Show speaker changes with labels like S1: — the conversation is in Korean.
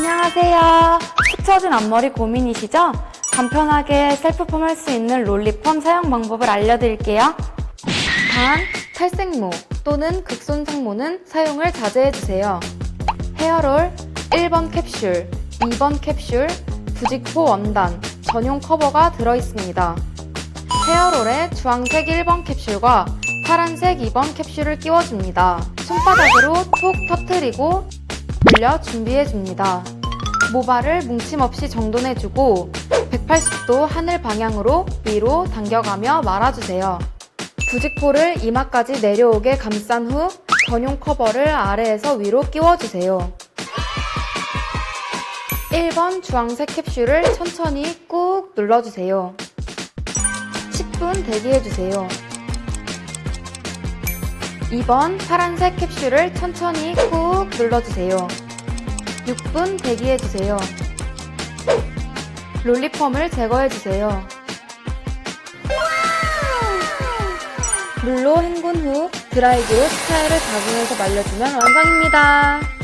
S1: 안녕하세요. 축 처진 앞머리 고민이시죠? 간편하게 셀프펌 할 수 있는 롤리펌 사용 방법을 알려드릴게요. 단, 탈색모 또는 극손상모는 사용을 자제해주세요. 헤어롤 1번 캡슐, 2번 캡슐, 부직포 원단, 전용 커버가 들어있습니다. 헤어롤에 주황색 1번 캡슐과 파란색 2번 캡슐을 끼워줍니다. 손바닥으로 톡 터트리고 돌려 준비해줍니다. 모발을 뭉침 없이 정돈해주고 180도 하늘 방향으로 위로 당겨가며 말아주세요. 부직포를 이마까지 내려오게 감싼 후 전용 커버를 아래에서 위로 끼워주세요. 1번 주황색 캡슐을 천천히 꾹 눌러주세요. 10분 대기해주세요. 2번 파란색 캡슐을 천천히 꾹 눌러주세요. 6분 대기해주세요. 롤리펌을 제거해주세요. 물로 헹군 후 드라이기로 스타일을 적응해서 말려주면 완성입니다.